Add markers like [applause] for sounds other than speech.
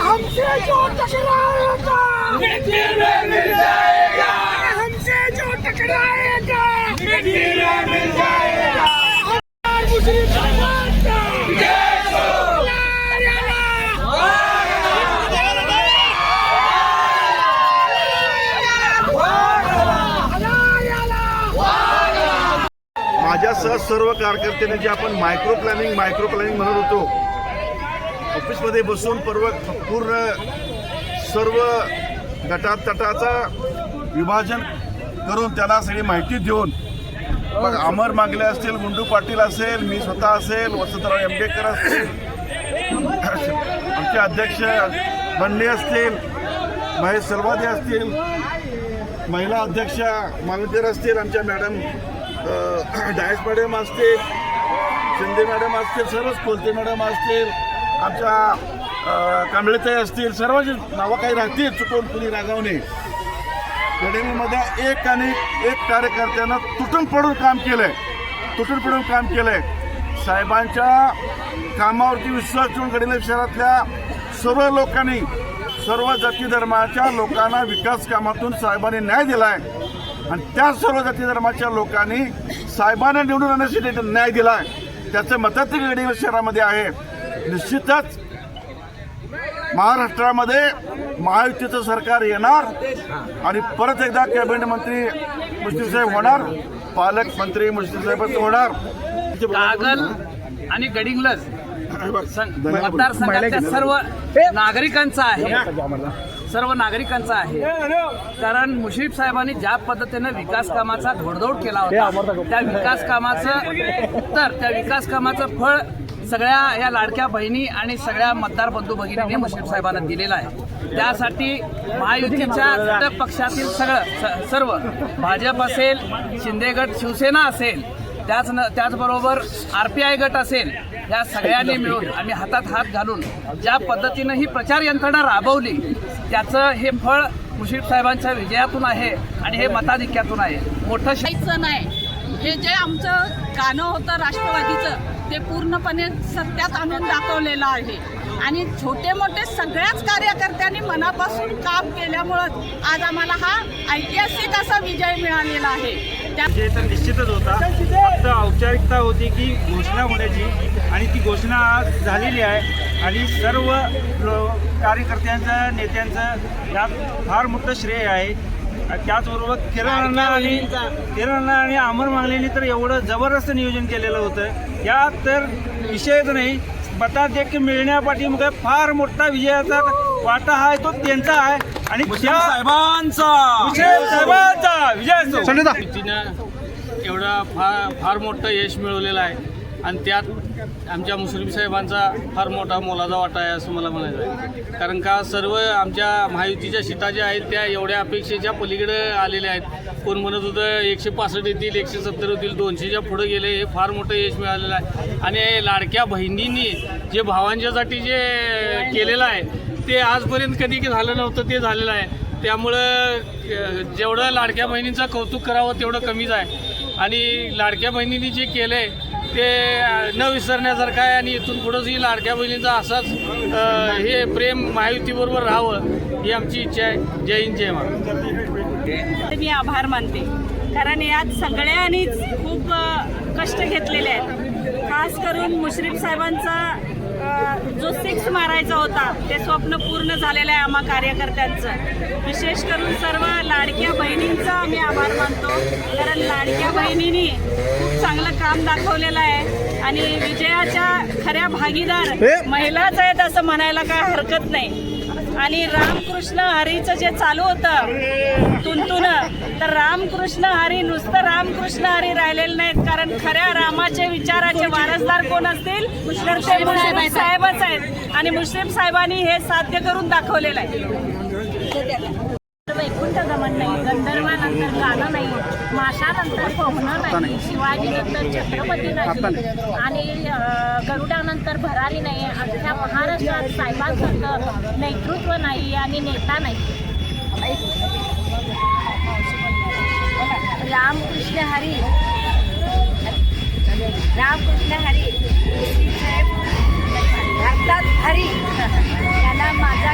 हमसे जो टकराएगा। हमसे जो टकराएगा। माझ्यासह सर्व कार्यकर्त्यांनी जे आपण मायक्रो प्लॅनिंग मायक्रो प्लॅनिंग म्हणत होतो ऑफिसमध्ये बसून पर्व पूर्ण सर्व गटात तटाचा विभाजन करून त्याला सगळी माहिती देऊन मग अमर मागले असतील गुंडू पाटील असेल मी स्वतः असेल वसंतराव आंबेडकर असतील आमचे अध्यक्ष बंडे असतील महेश सर्वादे असतील महिला अध्यक्षा मालुतेर असतील आमच्या मॅडम डायस [clears throat] मॅडम असतील शिंदे मॅडम असतील सर्वच कोलते मॅडम असतील आमच्या कांबळेताई असतील सर्वांची नावं काही राहतील चुकून कुणी रागावणे गडिंगमध्ये एक आणि एक कार्यकर्त्यानं तुटून पडून काम केलंय. तुटून पडून काम केलंय. साहेबांच्या कामावरती विश्वास ठेवून गडिंग शहरातल्या सर्व लोकांनी सर्व जाती धर्माच्या लोकांना विकास कामातून साहेबांनी न्याय दिलाय. आणि त्या सर्व जाती धर्माच्या लोकांनी साहेबांना निवडून आणण्यासाठी न्याय दिलाय त्याचं मताधिक गडिंग शहरामध्ये आहे. निश्चितच महाराष्ट्रामध्ये महायुतीचं सरकार येणार आणि परत एकदा कॅबिनेट मंत्री मुश्रीफ साहेब होणार पालकमंत्री मुश्रीफ साहेबच होणार. कागल आणि गडिंग्लज मतदारसंघाच्या सर्व नागरिकांचा आहे. सर्व नागरिकांचा आहे. कारण मुश्रीफ साहेबांनी ज्या पद्धतीने विकास कामाचा घोडदौड केला होता त्या विकास कामाचं तर त्या विकास कामाचं फळ सगळ्या या लाडक्या बहिणी आणि सगळ्या मतदार बंधू भगिनींनी मुश्रीफ साहेबांना दिलेलं आहे. त्यासाठी महायुतीच्या घटक पक्षातील सगळं स- सर्व भाजप असेल शिंदेगड शिवसेना असेल त्याच न त्याचबरोबर आर पी आय गट असेल या सगळ्यांनी मिळून आम्ही हातात हात घालून ज्या पद्धतीनं ही प्रचार यंत्रणा राबवली त्याचं हे फळ मुशीफ साहेबांच्या विजयातून आहे आणि हे मताधिक्यातून आहे. मोठं श- नाही. हे जे आमचं गाणं होतं राष्ट्रवादीचं ते पूर्णपणे सत्यात आणून दाखवलेलं आहे. आणि छोटे मोठे सगळ्याच कार्यकर्त्यांनी मनापासून काम केल्यामुळं आज आम्हाला हा ऐतिहासिक असा विजय मिळालेला आहे. विजय तर निश्चितच होता. फक्त औपचारिकता होती की घोषणा होण्याची आणि ती घोषणा आज झालेली आहे. आणि सर्व कार्यकर्त्यांचं नेत्यांचं यात फार मोठं श्रेय आहे. त्याचबरोबर किरणांना आणि किरणांना आणि अमर मागलेनी तर एवढं जबरदस्त नियोजन केलेलं होतं. यात तर विषयच नाही. मताधिक्य मिळण्यापाठीमागे फार मोठा विजयाचा वाटा आहे तो त्यांचा आहे. आणि त्या साहेबांचा. साहेबांचा विजय असो. युतीनं एवढा फार फार मोठं यश मिळवलेलं आहे. आणि त्यात आमच्या मुस्लिम साहेबांचा फार मोठा मोलाचा वाटा आहे असं मला म्हणायचं आहे. कारण का सर्व आमच्या महायुतीच्या शिता ज्या आहेत त्या एवढ्या अपेक्षेच्या पलीकडे आलेल्या आहेत. कोण म्हणत होतं एकशे पासष्ट येतील एकशे सत्तर होतील दोनशेच्या पुढे गेले हे फार मोठं यश मिळालेलं आहे. आणि लाडक्या बहिणींनी जे भावांच्यासाठी जे केलेलं आहे ते आजपर्यंत कधी झालं नव्हतं ते झालेलं आहे. त्यामुळं जेवढं लाडक्या बहिणींचं कौतुक करावं तेवढं कमीच आहे. आणि लाडक्या बहिणींनी जे केलं आहे ते न विसरण्यासारखं आहे आणि इथून पुढंचही लाडक्या बहिणींचा असाच हे प्रेम महायुतीबरोबर राहावं ही आमची इच्छा आहे. जय हिंद जय महाराष्ट्र. मी आभार मानते. कारण यात सगळ्यांनीच खूप कष्ट घेतलेले आहेत. खास करून मुश्रीफ साहेबांचा जो सिक्स मारायचा होता ते स्वप्न पूर्ण झालेलं आहे आम्हा कार्यकर्त्यांचं. विशेष करून सर्व लाडक्या बहिणींचा आम्ही आभार मानतो. कारण लाडक्या बहिणींनी खूप चांगलं काम दाखवलेलं आहे. आणि विजयाच्या खऱ्या भागीदार महिलाच आहेत असं म्हणायला काय हरकत नाही. आणि रामकृष्ण हरीचं जे चालू होतं तुंतुन तर रामकृष्ण हरी नुसतं रामकृष्ण हरी राहिलेले नाहीत कारण खऱ्या रामाचे विचाराचे वारसदार कोण असतील? तर ते मुस्लिम साहेबच आहेत. आणि मुस्लिम साहेबांनी हे साध्य करून दाखवलेलं आहे. वैकुंठ गमन नाही गंधर्वानंतर गाणं नाही माशानंतर पोहणं नाही शिवाजीनंतर छत्रपती नाही आणि गरुडानंतर भरारी नाही अख्ख्या महाराष्ट्रात साहेबांसारखं नेतृत्व नाही आणि नेता नाही. रामकृष्ण हरी. रामकृष्ण हरी. भारतात हरी. [laughs] त्यांना माझा